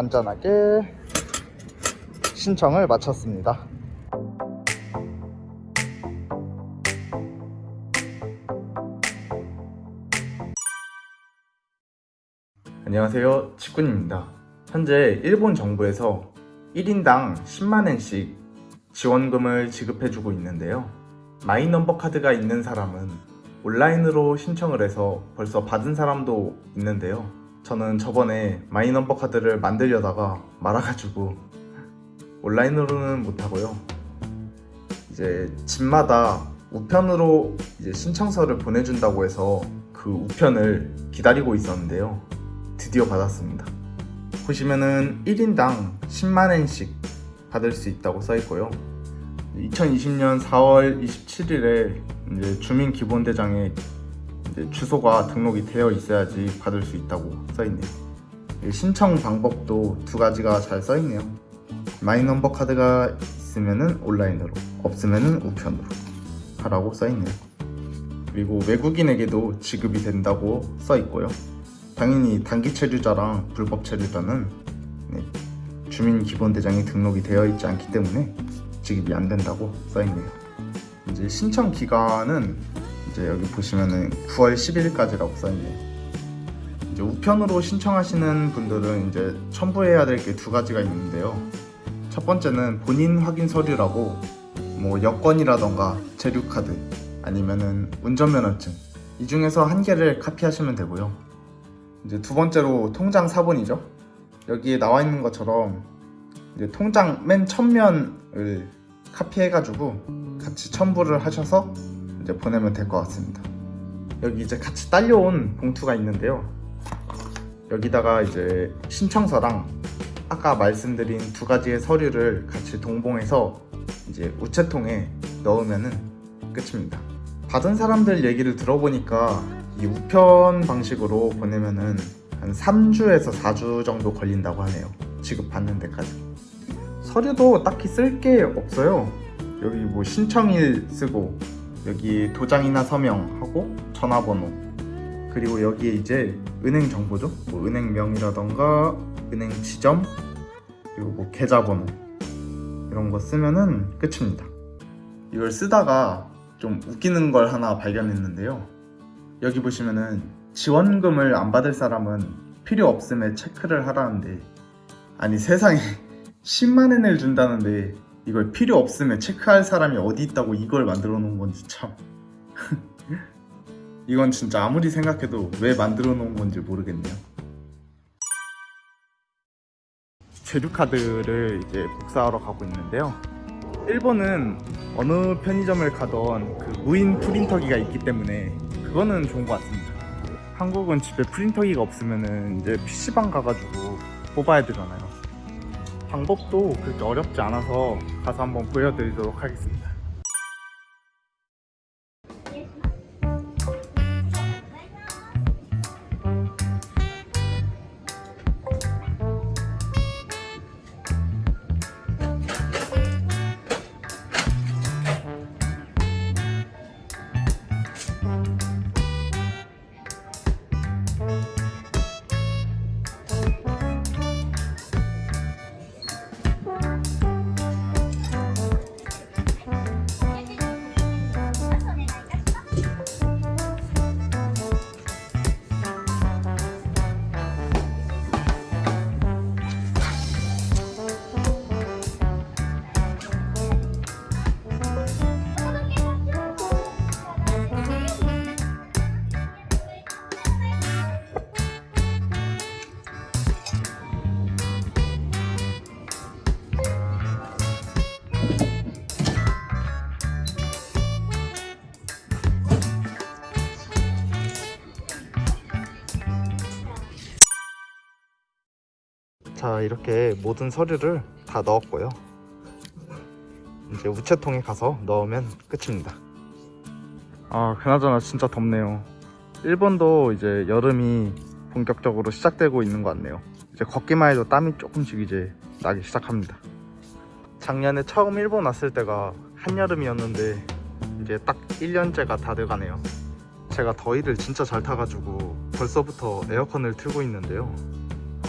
안전하게 신청을 마쳤습니다. 안녕하세요. 치꾼입니다. 현재 일본 정부에서 1인당 10만엔씩 지원금을 지급해주고 있는데요. 마이넘버 카드가 있는 사람은 온라인으로 신청을 해서 벌써 받은 사람도 있는데요. 저는 저번에 마이넘버 카드를 만들려다가 말아가지고 온라인으로는 못하고요. 이제 집마다 우편으로 이제 신청서를 보내준다고 해서 그 우편을 기다리고 있었는데요. 드디어 받았습니다. 보시면은 1인당 10만엔씩 받을 수 있다고 써 있고요. 2020년 4월 27일에 이제 주민기본대장에 주소가 등록이 되어 있어야지 받을 수 있다고 써 있네요. 이 신청 방법도 두 가지가 잘 써 있네요. 마이넘버 카드가 있으면은 온라인으로, 없으면은 우편으로 하라고 써 있네요. 그리고 외국인에게도 지급이 된다고 써 있고요. 당연히 단기 체류자랑 불법 체류자는 네, 주민 기본 대장이 등록이 되어 있지 않기 때문에 지급이 안 된다고 써 있네요. 이제 신청 기간은 이제 여기 보시면은 9월 10일까지라고 써 있네요. 이제 우편으로 신청하시는 분들은 이제 첨부해야 될 게 두 가지가 있는데요. 첫 번째는 본인 확인 서류라고 뭐 여권이라던가 재료 카드 아니면은 운전면허증 이 중에서 한 개를 카피하시면 되고요. 이제 두 번째로 통장 사본이죠. 여기에 나와 있는 것처럼 이제 통장 맨 첫면을 카피해가지고 같이 첨부를 하셔서 이제 보내면 될 것 같습니다. 여기 이제 같이 딸려온 봉투가 있는데요. 여기다가 이제 신청서랑 아까 말씀드린 두 가지의 서류를 같이 동봉해서 이제 우체통에 넣으면은 끝입니다. 받은 사람들 얘기를 들어보니까 이 우편 방식으로 보내면은 한 3주에서 4주 정도 걸린다고 하네요. 지급받는 데까지. 서류도 딱히 쓸 게 없어요. 여기 뭐 신청일 쓰고 여기 도장이나 서명하고 전화번호 그리고 여기에 이제 은행 정보죠. 뭐 은행명이라던가 은행 지점 그리고 뭐 계좌번호 이런 거 쓰면은 끝입니다. 이걸 쓰다가 좀 웃기는 걸 하나 발견했는데요. 여기 보시면은 지원금을 안 받을 사람은 필요 없음에 체크를 하라는데 아니 세상에 10만 엔을 준다는데 이걸 필요 없음에 체크할 사람이 어디 있다고 이걸 만들어 놓은 건지 참 이건 진짜 아무리 생각해도 왜 만들어 놓은 건지 모르겠네요. 제주 카드를 이제 복사하러 가고 있는데요. 일본은 어느 편의점을 가던 그 무인 프린터기가 있기 때문에 그거는 좋은 것 같습니다. 한국은 집에 프린터기가 없으면은 이제 PC방 가가지고 뽑아야 되잖아요. 방법도 그렇게 어렵지 않아서 가서 한번 보여드리도록 하겠습니다. 자 이렇게 모든 서류를 다 넣었고요. 이제 우체통에 가서 넣으면 끝입니다. 아 그나저나 진짜 덥네요. 일본도 이제 여름이 본격적으로 시작되고 있는 것 같네요. 이제 걷기만 해도 땀이 조금씩 이제 나기 시작합니다. 작년에 처음 일본 왔을 때가 한여름이었는데 이제 딱 1년째가 다 돼가네요. 제가 더위를 진짜 잘 타가지고 벌써부터 에어컨을 틀고 있는데요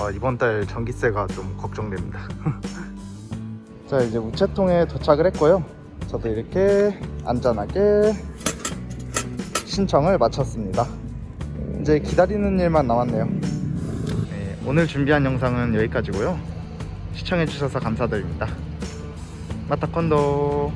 아, 이번 달 전기세가 좀 걱정됩니다. 자 이제 우체통에 도착을 했고요. 저도 이렇게 안전하게 신청을 마쳤습니다. 이제 기다리는 일만 남았네요. 네, 오늘 준비한 영상은 여기까지고요. 시청해주셔서 감사드립니다. 마타콘도